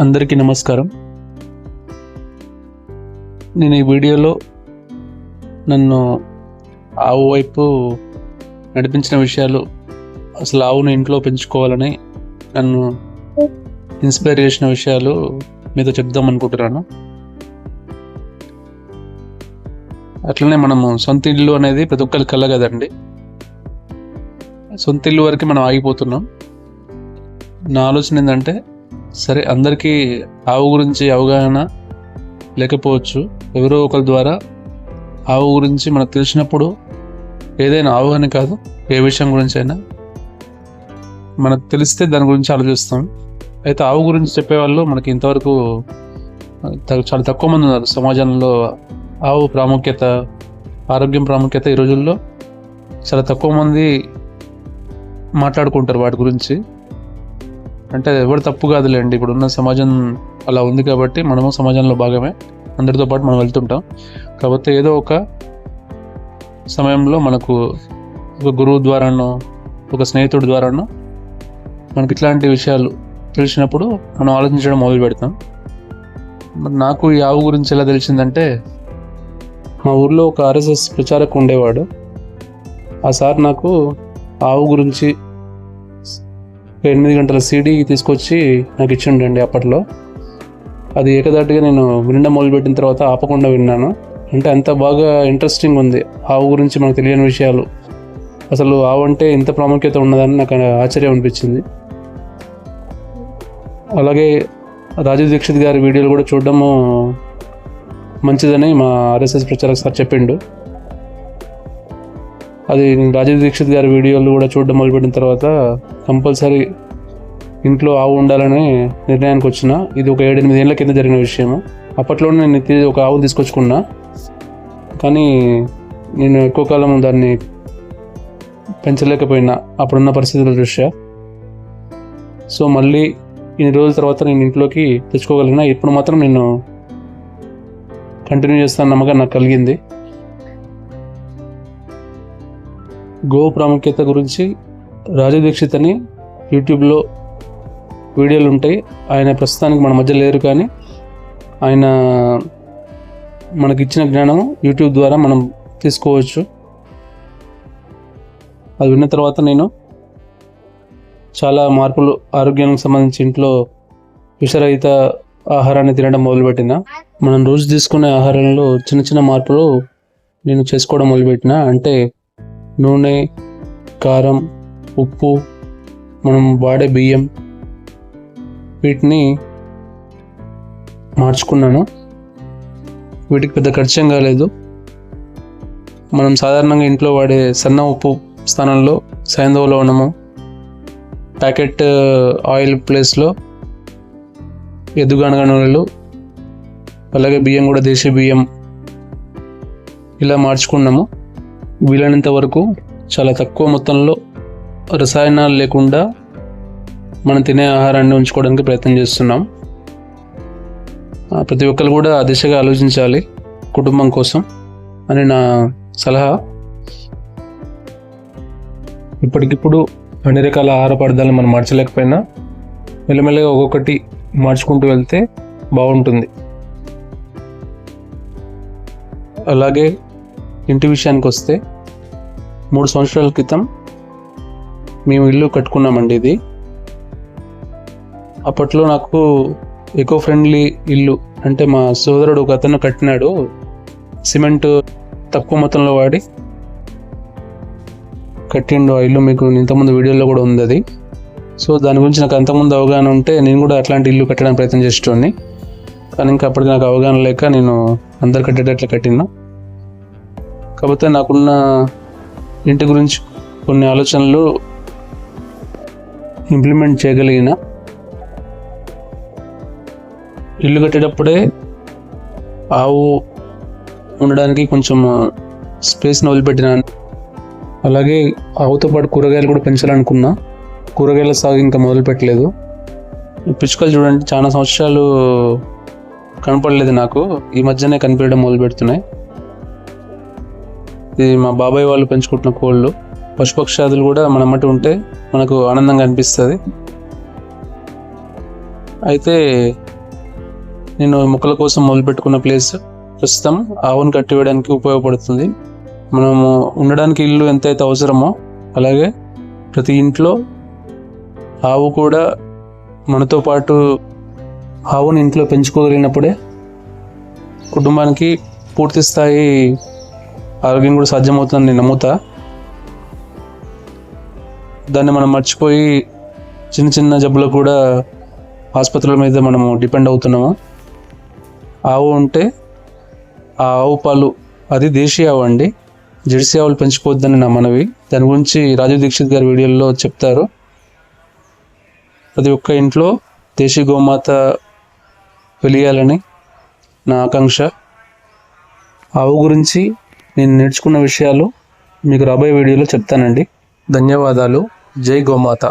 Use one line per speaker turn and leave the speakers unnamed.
అందరికీ నమస్కారం. నేను ఈ వీడియోలో నన్ను ఆవు వైపు నడిపించిన విషయాలు అసలు ఆవును ఇంట్లో పెంచుకోవాలని నన్ను ఇన్స్పైర్ చేసిన విషయాలు మీతో చెప్దాం అనుకుంటున్నాను. అట్లనే మనము సొంత ఇల్లు అనేది ప్రతి ఒక్కరికి కల కదండి. సొంత ఇల్లు వరకు మనం ఆగిపోతున్నాం. నా ఆలోచన ఏంటంటే సరే అందరికీ ఆవు గురించి అవగాహన లేకపోవచ్చు. ఎవరో ఒకరి ద్వారా ఆవు గురించి మనకు తెలిసినప్పుడు ఏదైనా అవగాహన కాదు ఏ విషయం గురించి అయినా మనకు తెలిస్తే దాని గురించి ఆలోచిస్తాం. అయితే ఆవు గురించి చెప్పేవాళ్ళు మనకి ఇంతవరకు చాలా తక్కువ మంది ఉన్నారు. సమాజంలో ఆవు ప్రాముఖ్యత ఆరోగ్యం ప్రాముఖ్యత ఈ రోజుల్లో చాలా తక్కువ మంది మాట్లాడుకుంటారు వాటి గురించి. అంటే ఎవరు తప్పు కాదులేండి. ఇప్పుడున్న సమాజం అలా ఉంది కాబట్టి మనము సమాజంలో భాగమే. అందరితో పాటు మనం వెళ్తుంటాం. కాకపోతే ఏదో ఒక సమయంలో మనకు ఒక గురువు ద్వారానో ఒక స్నేహితుడి ద్వారానో మనకి ఇట్లాంటి విషయాలు తెలిసినప్పుడు మనం ఆలోచించడం మొదలు పెడతాం. మరి నాకు ఈ ఆవు గురించి ఎలా తెలిసిందంటే మా ఊర్లో ఒక ఆర్ఎస్ఎస్ ప్రచారకు ఉండేవాడు. ఆ సార్ నాకు ఆవు గురించి ఎనిమిది గంటల సీడీ తీసుకొచ్చి నాకు ఇచ్చిండండి అప్పట్లో. అది ఏకదాటిగా నేను వినడం మొదలుపెట్టిన తర్వాత ఆపకుండా విన్నాను. అంటే అంత బాగా ఇంట్రెస్టింగ్ ఉంది ఆవు గురించి మనకు తెలియని విషయాలు. అసలు ఆవు అంటే ఇంత ప్రాముఖ్యత ఉన్నదని నాకు ఆశ్చర్యం అనిపించింది. అలాగే రాజీవ్ దీక్షిత్ గారి వీడియోలు కూడా చూడడము మంచిదని మా ఆర్ఎస్ఎస్ ప్రచారక సార్ చెప్పిండు. అది రాజీవ్ దీక్షిత్ గారి వీడియోలు కూడా చూడడం మొదలుపెట్టిన తర్వాత కంపల్సరీ ఇంట్లో ఆవు ఉండాలనే నిర్ణయానికి వచ్చిన. ఇది ఒక ఏడెనిమిది ఏళ్ళ కింద జరిగిన విషయము. అప్పట్లోనే నేను ఒక ఆవు తీసుకొచ్చుకున్నా. కానీ నేను ఎక్కువ కాలం దాన్ని పెంచలేకపోయినా అప్పుడున్న పరిస్థితుల దృష్ట్యా. సో మళ్ళీ ఇన్ని రోజుల తర్వాత నేను ఇంట్లోకి తెచ్చుకోగలిగిన. ఇప్పుడు మాత్రం నేను కంటిన్యూ చేస్తాను నమ్మకం నాకు కలిగింది. గో ప్రాముఖ్యత గురించి రాజు దీక్షిత్ అని యూట్యూబ్లో వీడియోలు ఉంటాయి. ఆయన ప్రస్తుతానికి మన మధ్య లేరు కానీ ఆయన మనకిచ్చిన జ్ఞానం యూట్యూబ్ ద్వారా మనం తీసుకోవచ్చు. అది విన్న తర్వాత నేను చాలా మార్పులు ఆరోగ్యానికి సంబంధించి ఇంట్లో విషరహిత ఆహారాన్ని తినడం మొదలుపెట్టిన. మనం రోజు తీసుకునే ఆహారంలో చిన్న చిన్న మార్పులు నేను చేసుకోవడం మొదలుపెట్టిన. అంటే నూనె కారం ఉప్పు మనం వాడే బియ్యం. వీటిని మార్చుకున్నాను. వీటికి పెద్ద ఖర్చేం కాలేదు మనం సాధారణంగా ఇంట్లో వాడే సన్న ఉప్పు స్థానంలో సైంధవ లవణము ప్యాకెట్ uh, ఆయిల్ ప్లేస్లో ఎద్దుగనగ నూనెలు అలాగే బియ్యం కూడా దేశీ బియ్యం ఇలా మార్చుకున్నాము. వీలైనంత వరకు చాలా తక్కువ మొత్తంలో రసాయనాలు లేకుండా మనం తినే ఆహారాన్ని ఉంచుకోవడానికి ప్రయత్నం చేస్తున్నాం. ప్రతి ఒక్కరు కూడా ఆ దిశగా ఆలోచించాలి కుటుంబం కోసం అని నా సలహా. ఇప్పటికిప్పుడు అన్ని రకాల ఆహార పదార్థాలను మనం మార్చలేకపోయినా మెల్లమెల్లగా ఒక్కొక్కటి మార్చుకుంటూ వెళ్తే బాగుంటుంది. అలాగే ఇంటి విషయానికి వస్తే మూడు సంవత్సరాల క్రితం మేము ఇల్లు కట్టుకున్నామండి ఇది. అప్పట్లో నాకు ఎకో ఫ్రెండ్లీ ఇల్లు అంటే మా సోదరుడు ఒక అతను కట్టినాడు సిమెంట్ తక్కువ మొత్తంలో వాడి కట్టిండు. ఆ ఇల్లు మీకు ఇంతకుముందు వీడియోలో కూడా ఉంది అది. సో దాని గురించి నాకు అంతకుముందు అవగాహన ఉంటే నేను కూడా అట్లాంటి ఇల్లు కట్టడానికి ప్రయత్నం చేసేటోడిని కానీ ఇంకా అప్పటికి నాకు అవగాహన లేక నేను అందరు కట్టేటట్లు కట్టినా. కాకపోతే నాకున్న ఇంటి గురించి కొన్ని ఆలోచనలు ఇంప్లిమెంట్ చేయగలిగిన ఇల్లు కట్టేటప్పుడే ఆవు ఉండడానికి కొంచెం స్పేస్ని వదిలిపెట్టినాను అలాగే ఆవుతో పాటు కూరగాయలు కూడా పెంచాలనుకున్నా. కూరగాయల సాగు ఇంకా మొదలు పెట్టలేదు పిచ్చుకలు చూడండి చాలా సంవత్సరాలు కనపడలేదు నాకు. ఈ మధ్యనే కనిపించడం మొదలు పెడుతున్నాయి ఇది మా బాబాయ్ వాళ్ళు పెంచుకుంటున్న కోళ్ళు. పశుపక్షాదులు కూడా మన మట్టి ఉంటే మనకు ఆనందంగా అనిపిస్తుంది. అయితే నేను మొక్కల కోసం మొదలుపెట్టుకున్న ప్లేస్ ప్రస్తుతం ఆవును కట్టివేయడానికి ఉపయోగపడుతుంది. మనము ఉండడానికి ఇల్లు ఎంతైతే అవసరమో అలాగే ప్రతి ఇంట్లో ఆవు కూడా మనతో పాటు ఆవుని ఇంట్లో పెంచుకోగలిగినప్పుడే కుటుంబానికి పూర్తి స్థాయి ఆరోగ్యం కూడా సాధ్యమవుతుందని నేను నమ్ముతా. దాన్ని మనం మర్చిపోయి చిన్న చిన్న జబ్బులకు కూడా ఆసుపత్రుల మీద మనము డిపెండ్ అవుతున్నాము. ఆవు ఉంటే ఆ ఆవు పాలు అది దేశీయ ఆవు అండి. జెర్సీ ఆవులు పెంచుకోవద్దని నా మనవి. దాని గురించి రాజీవ్ దీక్షిత్ గారి వీడియోలో చెప్తారు. ప్రతి ఒక్క ఇంట్లో దేశీ గోమాత వెలియాలని నా ఆకాంక్ష. ఆవు గురించి నేను నేర్చుకున్న విషయాలు మీకు రాబోయే వీడియోలో చెప్తానండి. ధన్యవాదాలు. జై గోమాత.